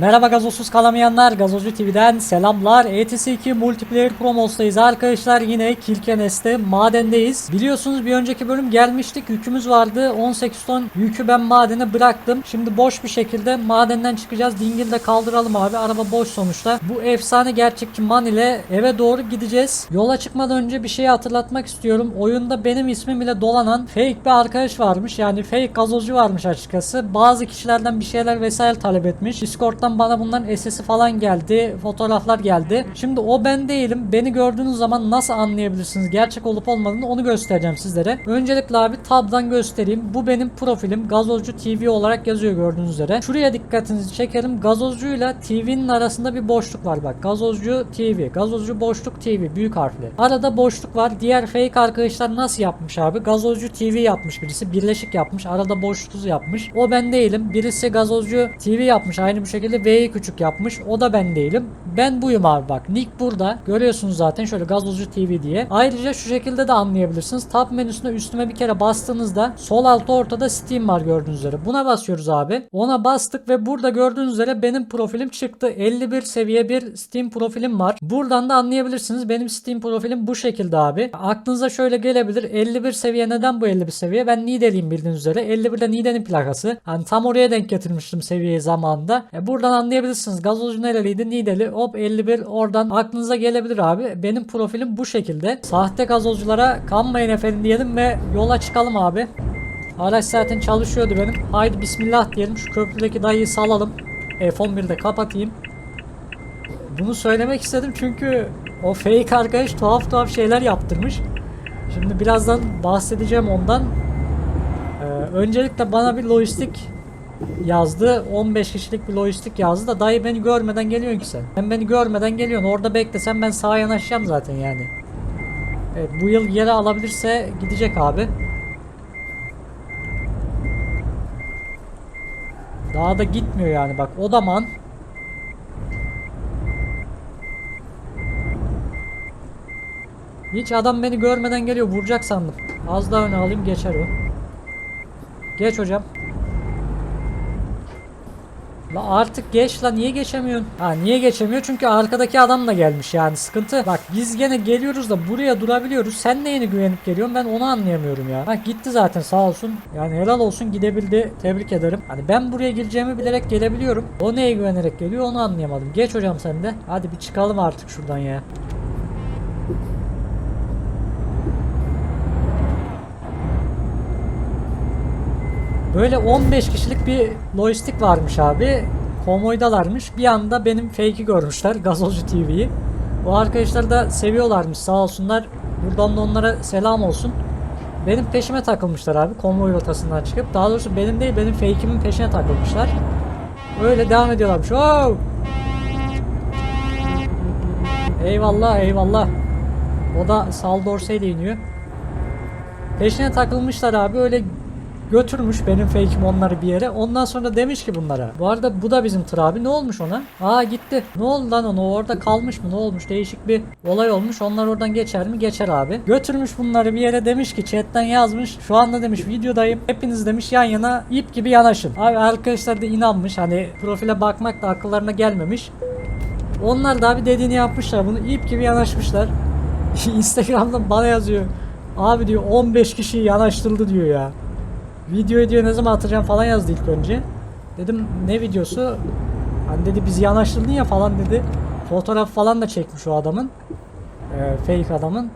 Merhaba gazozsuz kalamayanlar, Gazozcu TV'den selamlar. ETS2 Multiplayer Promos'tayız arkadaşlar. Yine Kilkenes'te madendeyiz. Biliyorsunuz bir önceki bölüm gelmiştik. Yükümüz vardı. 18 ton yükü ben madene bıraktım. Şimdi boş bir şekilde madenden çıkacağız. Dingil de kaldıralım abi. Araba boş sonuçta. Bu efsane gerçekçi man ile eve doğru gideceğiz. Yola çıkmadan önce bir şeyi hatırlatmak istiyorum. Oyunda benim ismim ile dolanan fake bir arkadaş varmış. Yani fake gazozcu varmış açıkçası. Bazı kişilerden bir şeyler vesaire talep etmiş. Discord'dan bana bunların SS'i falan geldi. Fotoğraflar geldi. Şimdi o ben değilim. Beni gördüğünüz zaman nasıl anlayabilirsiniz gerçek olup olmadığını onu göstereceğim sizlere. Öncelikle abi tabdan göstereyim. Bu benim profilim. Gazozcu TV olarak yazıyor gördüğünüz üzere. Şuraya dikkatinizi çekerim. Gazozcuyla TV'nin arasında bir boşluk var bak. Gazozcu TV. Gazozcu boşluk TV. Büyük harfli. Arada boşluk var. Diğer fake arkadaşlar nasıl yapmış abi? Gazozcu TV yapmış birisi. Birleşik yapmış. Arada boşluksuz yapmış. O ben değilim. Birisi gazozcu TV yapmış. Aynı bu şekilde V'yi küçük yapmış. O da ben değilim. Ben buyum abi bak. Nick burada. Görüyorsunuz zaten şöyle gazozcu TV diye. Ayrıca şu şekilde de anlayabilirsiniz. Tab menüsüne üstüme bir kere bastığınızda sol altta ortada Steam var gördüğünüz üzere. Buna basıyoruz abi. Ona bastık ve burada gördüğünüz üzere benim profilim çıktı. 51 seviye bir Steam profilim var. Buradan da anlayabilirsiniz. Benim Steam profilim bu şekilde abi. Aklınıza şöyle gelebilir. 51 seviye neden bu 51 seviye? Ben Nideliyim bildiğiniz üzere. 51 de Nide'nin plakası. Hani tam oraya denk getirmiştim seviyeyi zamanında. E buradan anlayabilirsiniz. Gazozcu nereliydi? Nideli. Hop 51 oradan aklınıza gelebilir abi. Benim profilim bu şekilde. Sahte gazozculara kanmayın efendim diyelim ve yola çıkalım abi. Araç zaten çalışıyordu benim. Haydi bismillah diyelim. Şu köprüdeki dayıyı salalım. F11'i de kapatayım. Bunu söylemek istedim çünkü o fake arkadaş tuhaf tuhaf şeyler yaptırmış. Şimdi birazdan bahsedeceğim ondan. Ee, öncelikle bana bir lojistik yazdı. 15 kişilik bir lojistik yazdı da dayı beni görmeden geliyorsun ki sen. Sen beni görmeden geliyorsun. Orada beklesen ben sağa yanaşacağım zaten yani. Evet, bu yıl yere alabilirse gidecek abi. Daha da gitmiyor yani bak o da man. Hiç adam beni görmeden geliyor vuracak sandım. Az daha öne alayım geçer o. Geç hocam. La artık geç la niye geçemiyorsun? Ha niye geçemiyor? Çünkü arkadaki adam da gelmiş yani sıkıntı. Bak biz gene geliyoruz da buraya durabiliyoruz. Sen neyine güvenip geliyorsun ben onu anlayamıyorum ya. Bak gitti zaten sağ olsun. Yani helal olsun gidebildi. Tebrik ederim. Hani ben buraya gireceğimi bilerek gelebiliyorum. O neye güvenerek geliyor onu anlayamadım. Geç hocam sen de. Hadi bir çıkalım artık şuradan ya. Böyle 15 kişilik bir lojistik varmış abi. Konvoydalarmış. Bir anda benim fake'i görmüşler. Gazozcu TV'yi. O arkadaşlar da seviyorlarmış sağ olsunlar. Buradan da onlara selam olsun. Benim peşime takılmışlar abi konvoy rotasından çıkıp. Daha doğrusu benim değil benim fake'imin peşine takılmışlar. Öyle devam ediyorlarmış. Oh! Eyvallah eyvallah. O da sal dorseyle iniyor. Peşine takılmışlar abi öyle götürmüş benim fake'im onları bir yere. Ondan sonra demiş ki bunlara. Bu arada bu da bizim tır abi. Ne olmuş ona? Aa gitti. Ne oldu lan ona? Orada kalmış mı? Ne olmuş? Değişik bir olay olmuş. Onlar oradan geçer mi? Geçer abi. Götürmüş bunları bir yere demiş ki chatten yazmış. Şu anda demiş videodayım. Hepiniz demiş yan yana ip gibi yanaşın. Abi arkadaşlar da inanmış. Hani profile bakmak da akıllarına gelmemiş. Onlar da abi dediğini yapmışlar. Bunu ip gibi yanaşmışlar. Instagram'dan bana yazıyor. Abi diyor 15 kişi yanaştırıldı diyor ya. Videoyu diyor ne zaman atacağım falan yazdı ilk önce. Dedim ne videosu? Hani dedi bizi yanaştırdın ya falan dedi. Fotoğraf falan da çekmiş o adamın. Ee, fake adamın.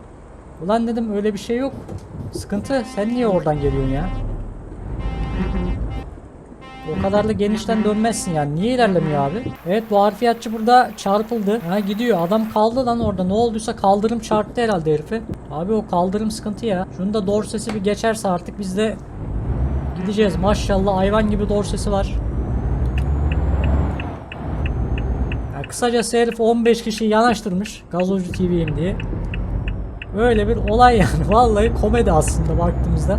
Ulan dedim öyle bir şey yok. Sıkıntı sen niye oradan geliyorsun ya? O kadar da genişten dönmezsin yani. Niye ilerlemiyor abi? Evet bu harfiyatçı burada çarpıldı. Ha gidiyor. Adam kaldı lan orada. Ne olduysa kaldırım çarptı herhalde herifi. Abi o kaldırım sıkıntı ya. Şunu da dorsesi bir geçerse artık biz de Gideceğiz maşallah hayvan gibi dorsesi var. Ya kısacası herif 15 kişiyi yanaştırmış Gazozcu TV'yim diye. Öyle bir olay yani. Vallahi komedi aslında baktığımızda.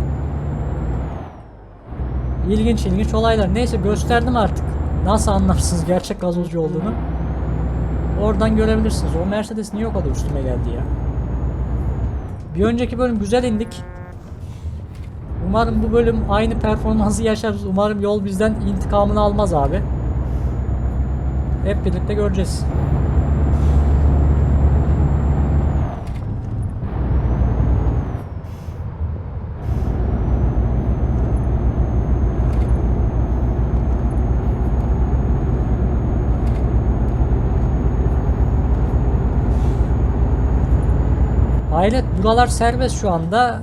İlginç ilginç olaylar. Neyse gösterdim artık. Nasıl anlarsınız gerçek gazozcu olduğunu. Oradan görebilirsiniz. O Mercedes niye o kadar üstüme geldi ya? Bir önceki bölüm güzel indik. Umarım bu bölüm aynı performansı yaşarız. Umarım yol bizden intikamını almaz abi. Hep birlikte göreceğiz. Hayret buralar serbest şu anda.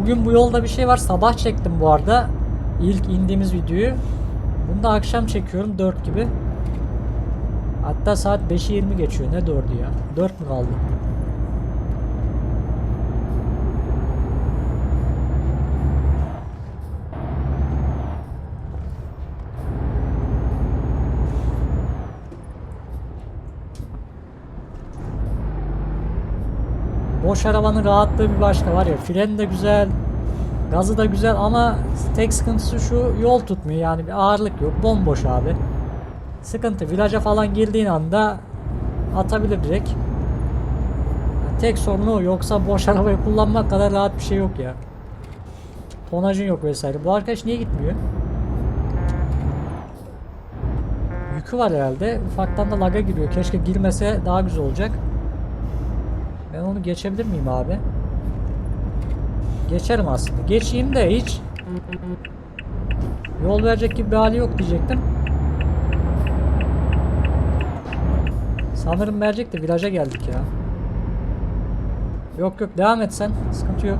Bugün bu yolda bir şey var. Sabah çektim bu arada. İlk indiğimiz videoyu. Bunu da akşam çekiyorum 4 gibi. Hatta saat 5'i 20 geçiyor. Ne 4'ü ya? 4 mü kaldı? Boş arabanın rahatlığı bir başka var ya. Fren de güzel. Gazı da güzel ama tek sıkıntısı şu yol tutmuyor yani bir ağırlık yok. Bomboş abi. Sıkıntı viraja falan girdiğin anda atabilir direkt. Yani tek sorunu o. Yoksa boş arabayı kullanmak kadar rahat bir şey yok ya. Tonajın yok vesaire. Bu arkadaş niye gitmiyor? Yükü var herhalde. Ufaktan da laga giriyor. Keşke girmese daha güzel olacak. Onu geçebilir miyim abi? Geçerim aslında. Geçeyim de hiç yol verecek gibi bir hali yok diyecektim. Sanırım verecek de viraja geldik ya. Yok yok devam et sen. Sıkıntı yok.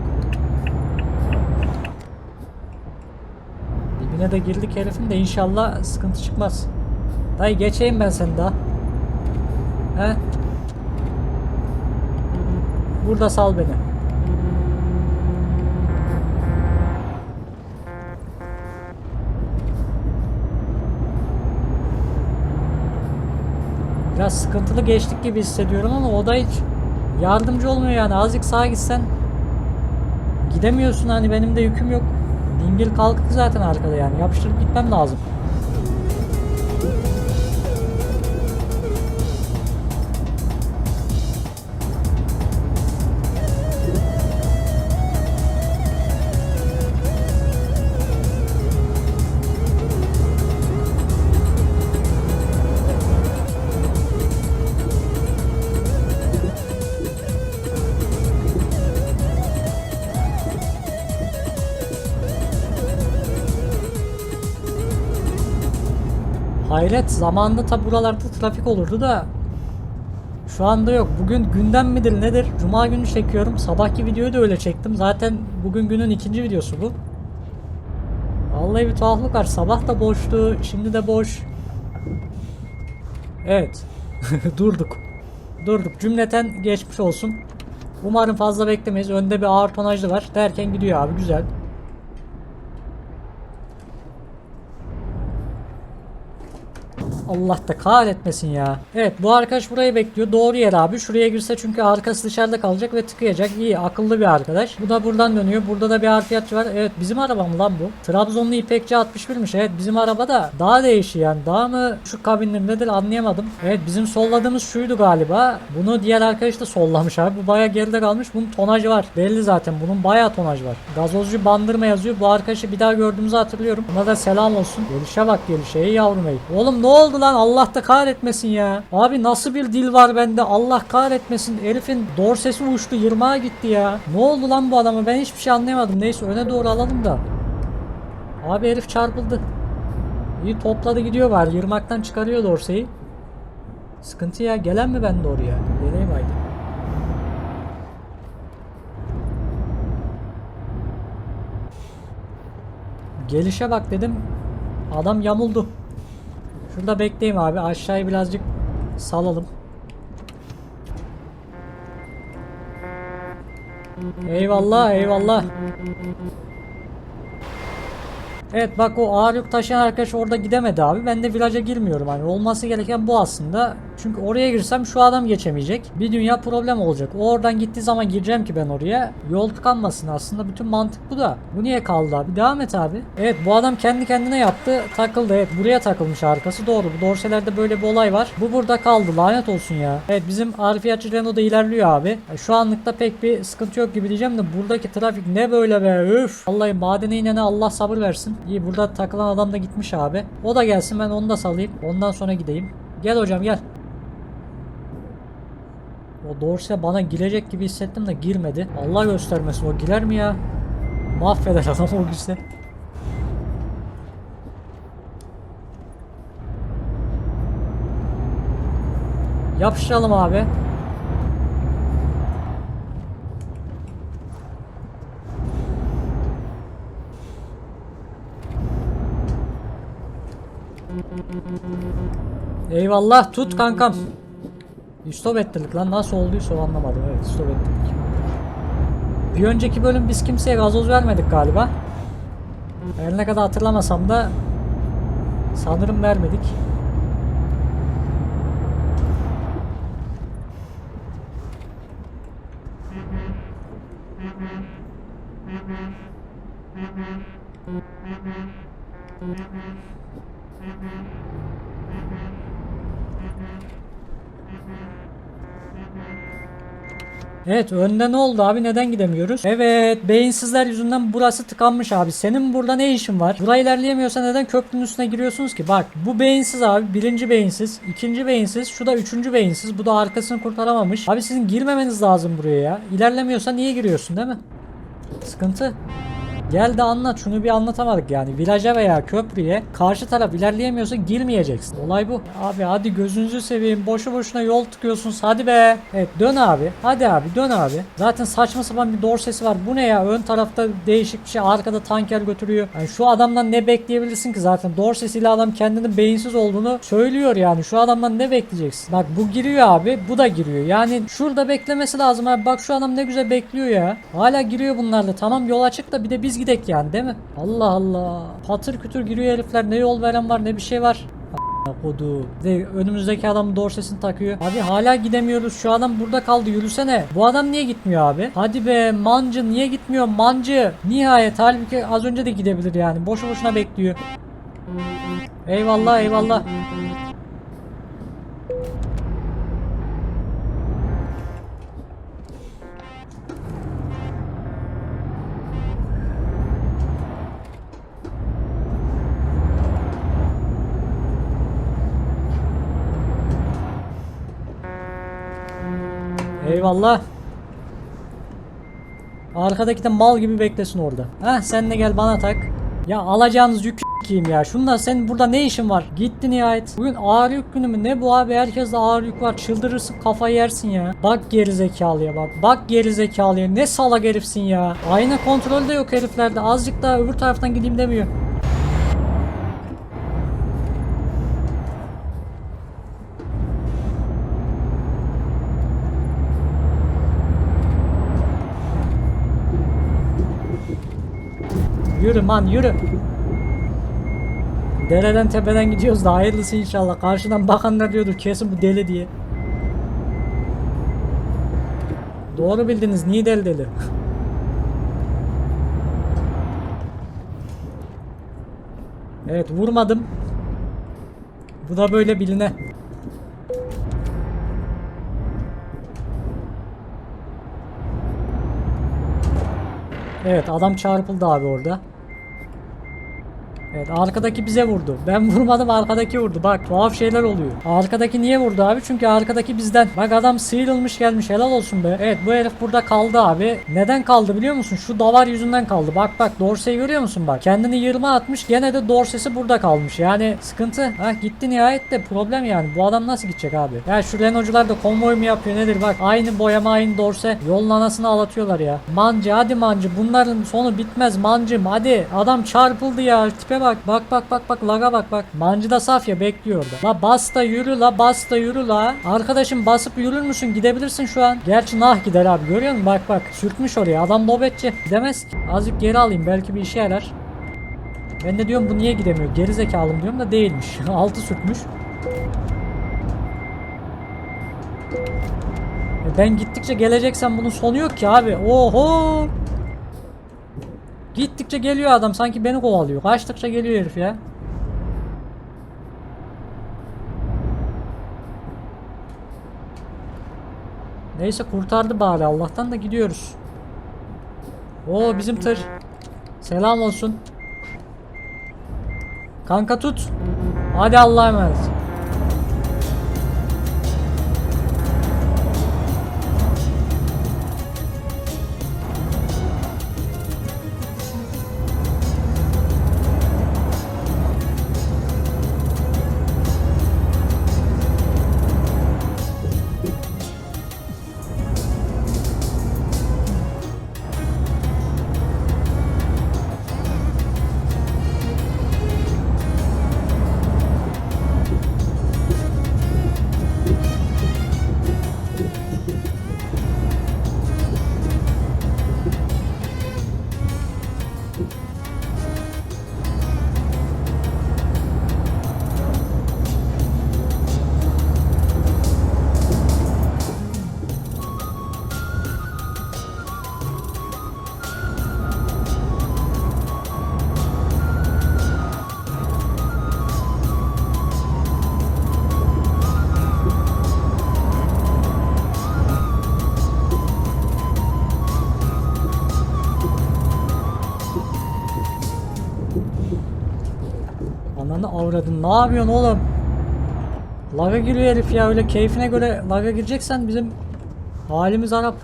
Dibine de girdik herifin de inşallah sıkıntı çıkmaz. Dayı geçeyim ben seni daha. He? Burada sal beni. Biraz sıkıntılı geçtik gibi hissediyorum ama o da hiç yardımcı olmuyor yani. Azıcık sağa gitsen gidemiyorsun hani benim de yüküm yok. Dingil kalkık zaten arkada yani. Yapıştırıp gitmem lazım. Hayret zamanında tabi buralarda trafik olurdu da şu anda yok. Bugün gündem midir nedir? Cuma günü çekiyorum. Sabahki videoyu da öyle çektim. Zaten bugün günün ikinci videosu bu. Vallahi bir tuhaflık var. Sabah da boştu. Şimdi de boş. Evet. Durduk. Durduk. Cümleten geçmiş olsun. Umarım fazla beklemeyiz. Önde bir ağır tonajlı var. Derken gidiyor abi. Güzel. Allah da kahretmesin ya. Evet bu arkadaş burayı bekliyor. Doğru yer abi. Şuraya girse çünkü arkası dışarıda kalacak ve tıkayacak. İyi akıllı bir arkadaş. Bu da buradan dönüyor. Burada da bir harfiyatçı var. Evet bizim araba mı lan bu? Trabzonlu İpekçi 61'miş. Evet bizim araba da daha değişiyor yani. Daha mı şu kabinler nedir anlayamadım. Evet bizim solladığımız şuydu galiba. Bunu diğer arkadaş da sollamış abi. Bu baya geride kalmış. Bunun tonajı var. Belli zaten. Bunun baya tonaj var. Gazozcu bandırma yazıyor. Bu arkadaşı bir daha gördüğümüzü hatırlıyorum. Buna da selam olsun. Gelişe bak gelişe. Ey yavrum ey. Oğlum ne oldu lan? Allah da kahretmesin ya. Abi nasıl bir dil var bende? Allah kahretmesin. Herifin dorsesi uçtu. Yırmağa gitti ya. Ne oldu lan bu adama? Ben hiçbir şey anlayamadım. Neyse öne doğru alalım da. Abi herif çarpıldı. İyi topladı gidiyor var. Yırmaktan çıkarıyor dorseyi. Sıkıntı ya. Gelen mi ben de oraya? Geleyim haydi. Gelişe bak dedim. Adam yamuldu. Şurada bekleyeyim abi. Aşağıya birazcık salalım. Eyvallah eyvallah. Evet bak o ağır yük taşıyan arkadaş orada gidemedi abi. Ben de viraja girmiyorum. Hani olması gereken bu aslında. Çünkü oraya girsem şu adam geçemeyecek. Bir dünya problem olacak. O oradan gittiği zaman gireceğim ki ben oraya. Yol tıkanmasın aslında. Bütün mantık bu da. Bu niye kaldı abi? Devam et abi. Evet bu adam kendi kendine yaptı. Takıldı. Evet buraya takılmış arkası. Doğru. Bu dorselerde böyle bir olay var. Bu burada kaldı. Lanet olsun ya. Evet bizim Arifiyatçı Renault da ilerliyor abi. Şu anlıkta pek bir sıkıntı yok gibi diyeceğim de buradaki trafik ne böyle be üf. Vallahi madene inene Allah sabır versin. İyi burada takılan adam da gitmiş abi. O da gelsin ben onu da salayım. Ondan sonra gideyim. Gel hocam gel. O Dorse bana girecek gibi hissettim de girmedi. Allah göstermesin o girer mi ya? Mahveder adam o güzel. Yapıştıralım abi. Eyvallah tut kankam. Stop ettirdik lan nasıl olduysa anlamadım evet stop ettirdik. Bir önceki bölüm biz kimseye gazoz vermedik galiba. Her ne kadar hatırlamasam da sanırım vermedik. Evet önde ne oldu abi neden gidemiyoruz? Evet beyinsizler yüzünden burası tıkanmış abi. Senin burada ne işin var? Buraya ilerleyemiyorsa neden köprünün üstüne giriyorsunuz ki? Bak bu beyinsiz abi. Birinci beyinsiz. ikinci beyinsiz. Şu da üçüncü beyinsiz. Bu da arkasını kurtaramamış. Abi sizin girmemeniz lazım buraya ya. İlerlemiyorsa niye giriyorsun değil mi? Sıkıntı. Gel de anlat şunu bir anlatamadık yani. Viraja veya köprüye karşı taraf ilerleyemiyorsa girmeyeceksin. Olay bu. Abi hadi gözünüzü seveyim. Boşu boşuna yol tıkıyorsunuz. Hadi be. Evet dön abi. Hadi abi dön abi. Zaten saçma sapan bir dorsesi var. Bu ne ya? Ön tarafta değişik bir şey. Arkada tanker götürüyor. Yani şu adamdan ne bekleyebilirsin ki zaten? Dorsesiyle adam kendinin beyinsiz olduğunu söylüyor yani. Şu adamdan ne bekleyeceksin? Bak bu giriyor abi. Bu da giriyor. Yani şurada beklemesi lazım abi. Bak şu adam ne güzel bekliyor ya. Hala giriyor bunlar da. Tamam yol açık da bir de biz gidek yani değil mi? Allah Allah. Patır kütür giriyor herifler. Ne yol veren var ne bir şey var. Kodu. De önümüzdeki adam dorsesini takıyor. Abi hala gidemiyoruz. Şu adam burada kaldı. Yürüsene. Bu adam niye gitmiyor abi? Hadi be mancı niye gitmiyor? Mancı. Nihayet halbuki az önce de gidebilir yani. Boşu boşuna bekliyor. Eyvallah eyvallah. Eyvallah. Arkadaki de mal gibi beklesin orada. Heh sen de gel bana tak. Ya alacağınız yük kim ya. Şundan senin burada ne işin var? Gitti nihayet. Bugün ağır yük günü mü? Ne bu abi? Herkeste ağır yük var. Çıldırırsın kafayı yersin ya. Bak geri zekalıya bak. Bak geri zekalıya. Ne salak herifsin ya. Ayna kontrolü de yok heriflerde. Azıcık daha öbür taraftan gideyim demiyor. Man yürü. Dereden tepeden gidiyoruz da hayırlısı inşallah. Karşıdan bakanlar diyordur kesin bu deli diye. Doğru bildiniz niye deli deli. evet vurmadım. Bu da böyle biline. Evet adam çarpıldı abi orada. Evet arkadaki bize vurdu. Ben vurmadım arkadaki vurdu. Bak tuhaf şeyler oluyor. Arkadaki niye vurdu abi? Çünkü arkadaki bizden. Bak adam sıyrılmış gelmiş helal olsun be. Evet bu herif burada kaldı abi. Neden kaldı biliyor musun? Şu davar yüzünden kaldı. Bak bak dorseyi görüyor musun bak. Kendini yırma atmış gene de dorsesi burada kalmış. Yani sıkıntı. Ha gitti nihayet de problem yani. Bu adam nasıl gidecek abi? Ya şu Renault'cular da konvoy mu yapıyor nedir bak. Aynı boyama aynı dorse. Yolun anasını ağlatıyorlar ya. Mancı hadi mancı. Bunların sonu bitmez mancım hadi. Adam çarpıldı ya. Tipe bak. Bak bak bak bak laga bak bak. Mancı da saf ya bekliyor orada. La bas da yürü la bas da yürü la. Arkadaşım basıp yürür müsün? Gidebilirsin şu an. Gerçi nah gider abi görüyor musun? Bak bak sürtmüş oraya. Adam nöbetçi. Gidemez ki. Azıcık geri alayım belki bir işe yarar. Ben de diyorum bu niye gidemiyor? Geri zekalım diyorum da değilmiş. Altı sürtmüş. E Ben gittikçe geleceksen bunun sonu yok ki abi. Oho. Gittikçe geliyor adam sanki beni kovalıyor. Kaçtıkça geliyor herif ya. Neyse kurtardı bari Allah'tan da gidiyoruz. Oo bizim tır. Selam olsun. Kanka tut. Hadi Allah'a emanet. Avradın. Ne yapıyorsun oğlum? Laga giriyor herif ya öyle keyfine göre laga gireceksen bizim halimiz Arap.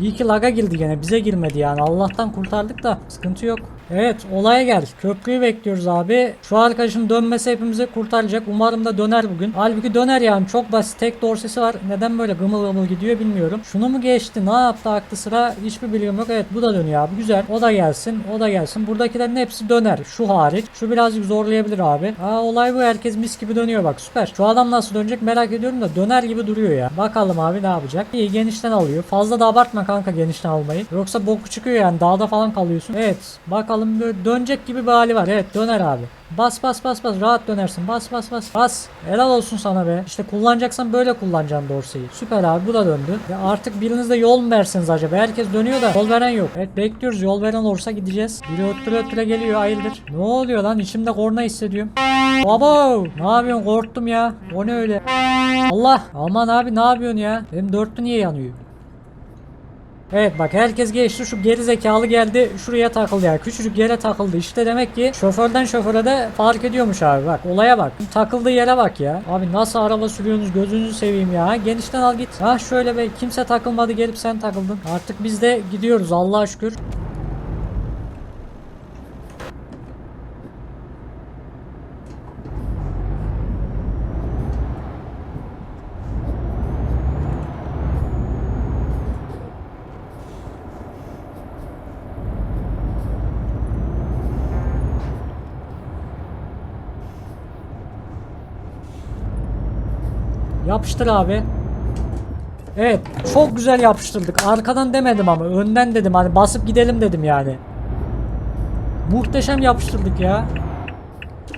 İyi ki laga girdi gene bize girmedi yani Allah'tan kurtardık da sıkıntı yok. Evet olaya gel. Köprüyü bekliyoruz abi. Şu arkadaşın dönmesi hepimizi kurtaracak. Umarım da döner bugün. Halbuki döner yani çok basit. Tek dorsesi var. Neden böyle gımıl gımıl gidiyor bilmiyorum. Şunu mu geçti? Ne yaptı aklı sıra? Hiçbir bilgim yok. Evet bu da dönüyor abi. Güzel. O da gelsin. O da gelsin. Buradakilerin hepsi döner. Şu hariç. Şu birazcık zorlayabilir abi. Aa olay bu. Herkes mis gibi dönüyor bak. Süper. Şu adam nasıl dönecek merak ediyorum da döner gibi duruyor ya. Bakalım abi ne yapacak. İyi genişten alıyor. Fazla da abartma kanka genişten almayı. Yoksa boku çıkıyor yani. Dağda falan kalıyorsun. Evet. Bakalım böyle dönecek gibi bir hali var. Evet döner abi. Bas bas bas bas rahat dönersin. Bas bas bas. Bas. Helal olsun sana be. İşte kullanacaksan böyle kullanacaksın dorseyi. Süper abi bu da döndü. Ya artık biriniz de yol mu verseniz acaba? Herkes dönüyor da yol veren yok. Evet bekliyoruz. Yol veren olursa gideceğiz. Biri öttüre öttüre geliyor. Hayırdır? Ne oluyor lan? İçimde korna hissediyorum. Baba ne yapıyorsun? Korktum ya. O ne öyle? Allah. Aman abi ne yapıyorsun ya? Benim dörtlü niye yanıyor? Evet bak herkes geçti şu geri zekalı geldi şuraya takıldı ya. Küçücük yere takıldı. İşte demek ki şoförden şoföre de fark ediyormuş abi. Bak olaya bak. Takıldığı yere bak ya. Abi nasıl araba sürüyorsunuz gözünüzü seveyim ya. Genişten al git. Ha şöyle be kimse takılmadı gelip sen takıldın. Artık biz de gidiyoruz Allah'a şükür Yapıştır abi. Evet çok güzel yapıştırdık. Arkadan demedim ama önden dedim hani basıp gidelim dedim yani. Muhteşem yapıştırdık ya.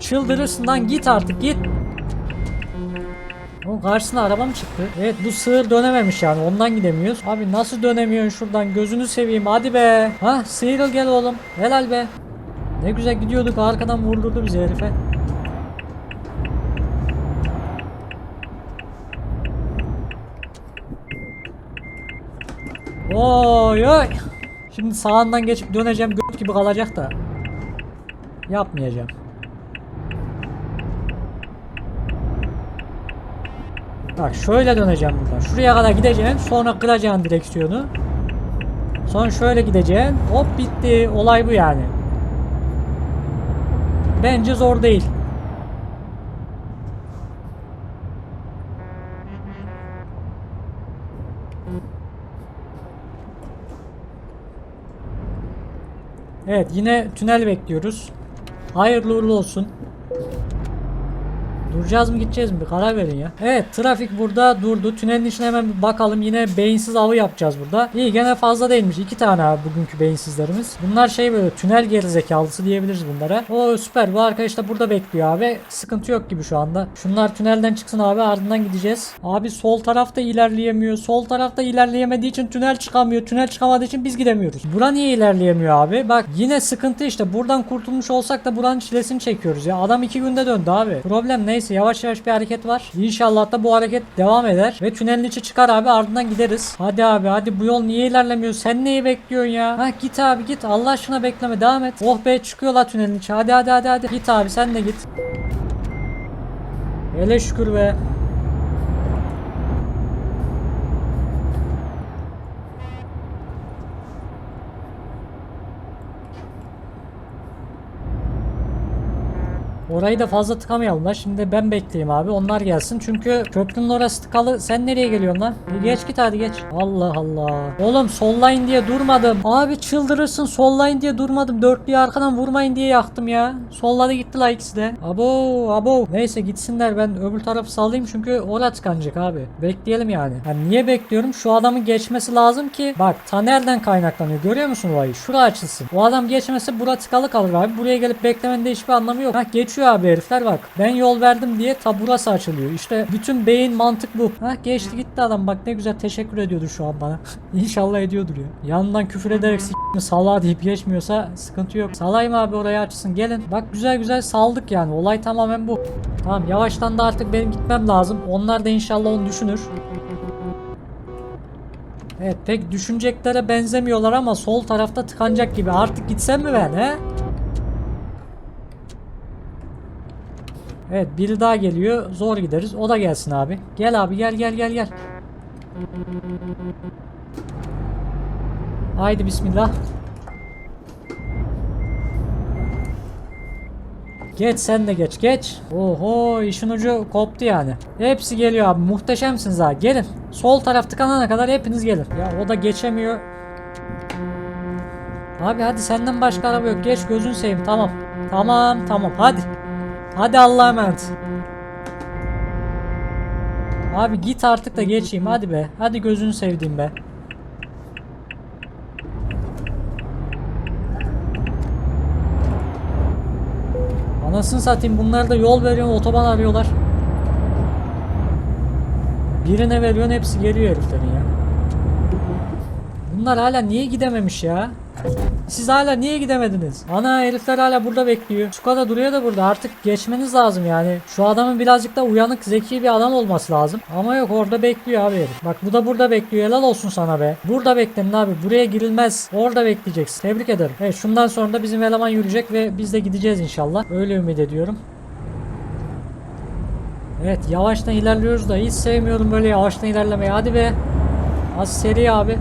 Çıldırırsın lan git artık git. O karşısına araba mı çıktı? Evet bu sığır dönememiş yani ondan gidemiyoruz. Abi nasıl dönemiyorsun şuradan gözünü seveyim hadi be. Ha sıyrıl gel oğlum helal be. Ne güzel gidiyorduk arkadan vurdurdu bizi herife. Oy oy. Şimdi sağından geçip döneceğim göt gibi kalacak da. Yapmayacağım. Bak şöyle döneceğim buradan. Şuraya kadar gideceğim. Sonra kıracaksın direksiyonu. Sonra şöyle gideceksin. Hop bitti. Olay bu yani. Bence zor değil. Evet yine tünel bekliyoruz. Hayırlı uğurlu olsun. Duracağız mı gideceğiz mi? Bir karar verin ya. Evet trafik burada durdu. Tünelin içine hemen bir bakalım. Yine beyinsiz avı yapacağız burada. İyi gene fazla değilmiş. İki tane abi bugünkü beyinsizlerimiz. Bunlar şey böyle tünel gerizekalısı diyebiliriz bunlara. O süper. Bu arkadaş da burada bekliyor abi. Sıkıntı yok gibi şu anda. Şunlar tünelden çıksın abi ardından gideceğiz. Abi sol tarafta ilerleyemiyor. Sol tarafta ilerleyemediği için tünel çıkamıyor. Tünel çıkamadığı için biz gidemiyoruz. Bura niye ilerleyemiyor abi? Bak yine sıkıntı işte. Buradan kurtulmuş olsak da buranın çilesini çekiyoruz ya. Adam iki günde döndü abi. Problem neyse yavaş yavaş bir hareket var. İnşallah da bu hareket devam eder. Ve tünelin içi çıkar abi ardından gideriz. Hadi abi hadi bu yol niye ilerlemiyor? Sen neyi bekliyorsun ya? Ha git abi git. Allah aşkına bekleme devam et. Oh be çıkıyorlar tünelin içi. Hadi hadi hadi hadi. Git abi sen de git. Hele şükür be. Orayı da fazla tıkamayalım lan. Şimdi ben bekleyeyim abi. Onlar gelsin. Çünkü köprünün orası tıkalı. Sen nereye geliyorsun lan? Geç git hadi geç. Allah Allah. Oğlum sollayın diye durmadım. Abi çıldırırsın. Sollayın diye durmadım. Dörtlüyü arkadan vurmayın diye yaktım ya. Solladı gitti la ikisi de. Abo abo. Neyse gitsinler ben öbür tarafı sallayayım çünkü orası tıkanacak abi. Bekleyelim yani. Yani niye bekliyorum? Şu adamın geçmesi lazım ki. Bak ta nereden kaynaklanıyor? Görüyor musun olayı? Şura açılsın. O adam geçmesi bura tıkalı kalır abi. Buraya gelip beklemenin de hiçbir anlamı yok. Hah geçiyor abi herifler bak. Ben yol verdim diye ta burası açılıyor. İşte bütün beyin mantık bu. Hah geçti gitti adam. Bak ne güzel teşekkür ediyordu şu an bana. İnşallah ediyordur ya. Yanından küfür ederek s**mi salağa deyip geçmiyorsa sıkıntı yok. Salayım abi oraya açsın gelin. Bak güzel güzel saldık yani. Olay tamamen bu. Tamam yavaştan da artık benim gitmem lazım. Onlar da inşallah onu düşünür. Evet pek düşüneceklere benzemiyorlar ama sol tarafta tıkanacak gibi. Artık gitsem mi ben he? Evet biri daha geliyor. Zor gideriz. O da gelsin abi. Gel abi gel gel gel gel. Haydi bismillah. Geç sen de geç geç. Oho işin ucu koptu yani. Hepsi geliyor abi muhteşemsiniz ha gelin. Sol taraf tıkanana kadar hepiniz gelin. Ya o da geçemiyor. Abi hadi senden başka araba yok geç gözün seveyim tamam. Tamam tamam hadi. Hadi Allah'a emanet. Abi git artık da geçeyim hadi be. Hadi gözünü sevdiğim be. Anasını satayım bunlar da yol veriyor otoban arıyorlar. Birine veriyorsun hepsi geliyor heriflerin ya. Bunlar hala niye gidememiş ya? Siz hala niye gidemediniz? Ana herifler hala burada bekliyor. Çuka duruyor da burada artık geçmeniz lazım yani. Şu adamın birazcık da uyanık zeki bir adam olması lazım. Ama yok orada bekliyor abi herif. Bak bu da burada bekliyor helal olsun sana be. Burada beklenin abi buraya girilmez. Orada bekleyeceksin. Tebrik ederim. Evet şundan sonra da bizim eleman yürüyecek ve biz de gideceğiz inşallah. Öyle ümit ediyorum. Evet yavaştan ilerliyoruz da hiç sevmiyorum böyle yavaştan ilerlemeyi. Hadi be. Az seri abi.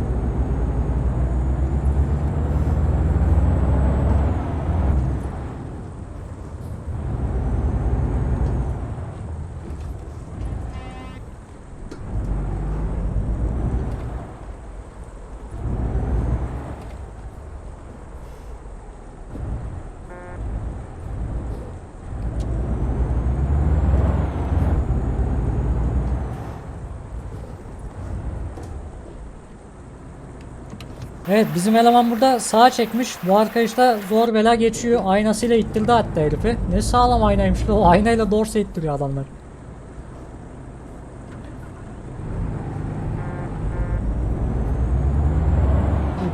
Evet bizim eleman burada sağa çekmiş. Bu arkadaş da zor bela geçiyor. Aynasıyla ittirdi hatta herifi. Ne sağlam aynaymış o aynayla dorse ittiriyor adamlar.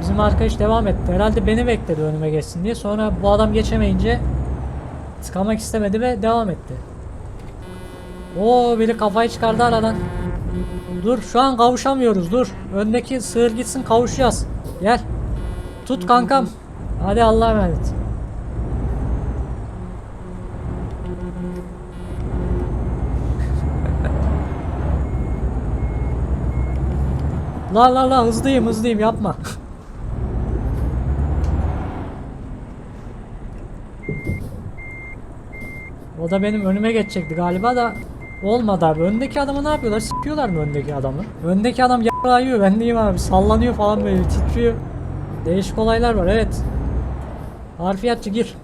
Bizim arkadaş devam etti. Herhalde beni bekledi önüme geçsin diye. Sonra bu adam geçemeyince tıkamak istemedi ve devam etti. Oo biri kafayı çıkardı aradan. Dur şu an kavuşamıyoruz dur. Öndeki sığır gitsin kavuşacağız. Gel. Tut kankam. Hadi Allah'a emanet. la la la hızlıyım hızlıyım yapma. O da benim önüme geçecekti galiba da olmadı abi. Öndeki adamı ne yapıyorlar? Sıkıyorlar mı öndeki adamı? Öndeki adam yarayıyor. Ben deyim abi. Sallanıyor falan böyle titriyor. Değişik olaylar var evet. Harfiyatçı gir.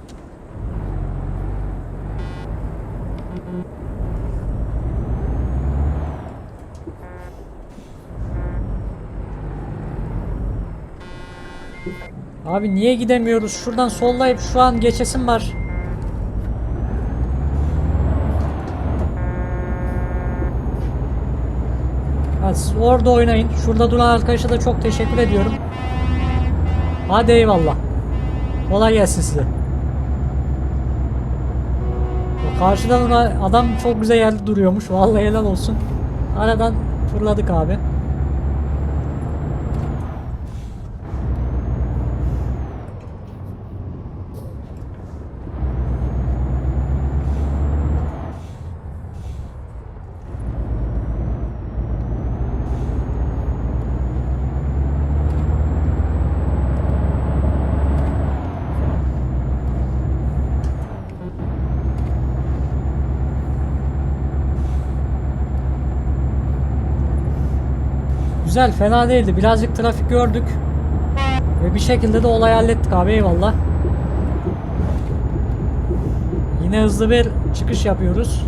Abi niye gidemiyoruz? Şuradan sollayıp şu an geçesim var. Siz orada oynayın. Şurada duran arkadaşa da çok teşekkür ediyorum. Hadi eyvallah. Kolay gelsin size. Karşıdan adam çok güzel yerde duruyormuş. Vallahi helal olsun. Aradan fırladık abi. Güzel fena değildi. Birazcık trafik gördük. Ve bir şekilde de olayı hallettik abi eyvallah. Yine hızlı bir çıkış yapıyoruz.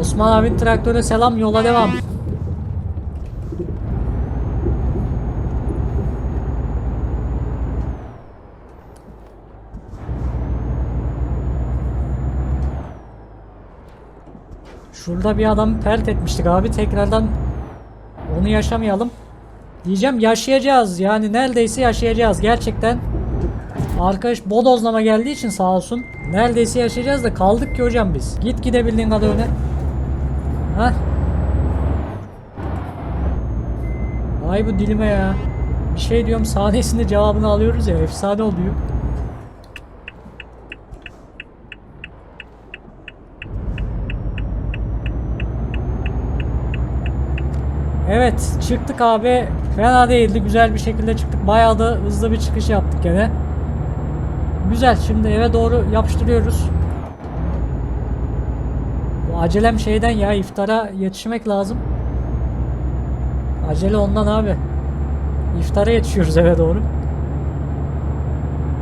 Osman abinin traktöre selam yola devam. Şurada bir adam pert etmiştik abi tekrardan onu yaşamayalım. Diyeceğim yaşayacağız yani neredeyse yaşayacağız gerçekten. Arkadaş bodozlama geldiği için sağ olsun. Neredeyse yaşayacağız da kaldık ki hocam biz. Git gidebildiğin kadar öne. Hah. Ay bu dilime ya. Bir şey diyorum sahnesinde cevabını alıyoruz ya efsane oluyor. Evet çıktık abi. Fena değildi. Güzel bir şekilde çıktık. Bayağı da hızlı bir çıkış yaptık gene. Güzel. Şimdi eve doğru yapıştırıyoruz. Bu acelem şeyden ya iftara yetişmek lazım. Acele ondan abi. İftara yetişiyoruz eve doğru.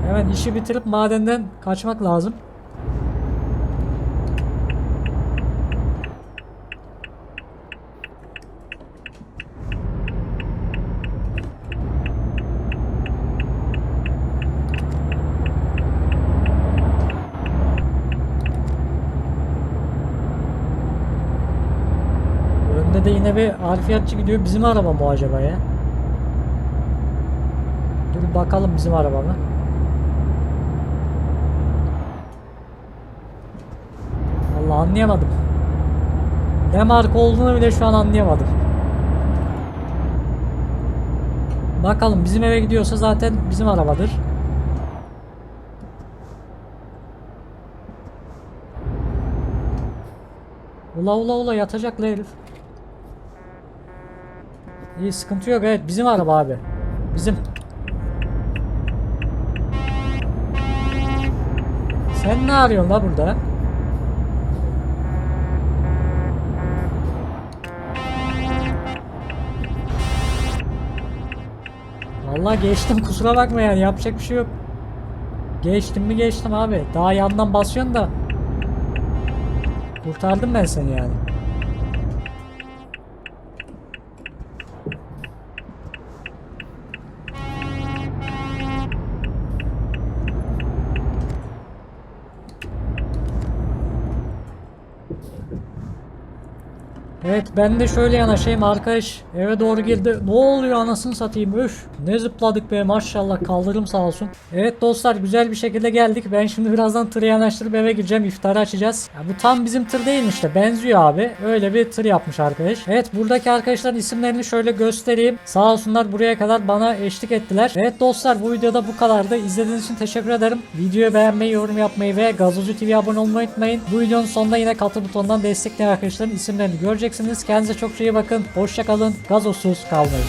Hemen işi bitirip madenden kaçmak lazım. Önde de harfiyatçı gidiyor. Bizim araba mı acaba ya? Dur bakalım bizim araba mı? Allah anlayamadım. Ne marka olduğunu bile şu an anlayamadım. Bakalım bizim eve gidiyorsa zaten bizim arabadır. Ula ula ula yatacak la herif. İyi sıkıntı yok evet bizim araba abi. Bizim. Sen ne arıyorsun la burada? Vallahi geçtim kusura bakma yani yapacak bir şey yok. Geçtim mi geçtim abi. Daha yandan basıyorsun da. Kurtardım ben seni yani. Evet ben de şöyle yanaşayım arkadaş eve doğru girdi. Ne oluyor anasını satayım üf. Ne zıpladık be maşallah kaldırım sağ olsun. Evet dostlar güzel bir şekilde geldik. Ben şimdi birazdan tırı yanaştırıp eve gireceğim iftarı açacağız. Ya bu tam bizim tır değilmiş de benziyor abi. Öyle bir tır yapmış arkadaş. Evet buradaki arkadaşların isimlerini şöyle göstereyim. Sağ olsunlar buraya kadar bana eşlik ettiler. Evet dostlar bu videoda bu kadardı. İzlediğiniz için teşekkür ederim. Videoyu beğenmeyi, yorum yapmayı ve Gazozu TV'ye abone olmayı unutmayın. Bu videonun sonunda yine katıl butonundan destekleyen arkadaşların isimlerini göreceksiniz. Kendinize çok iyi bakın. Hoşça kalın. Gazozsuz kalmayın.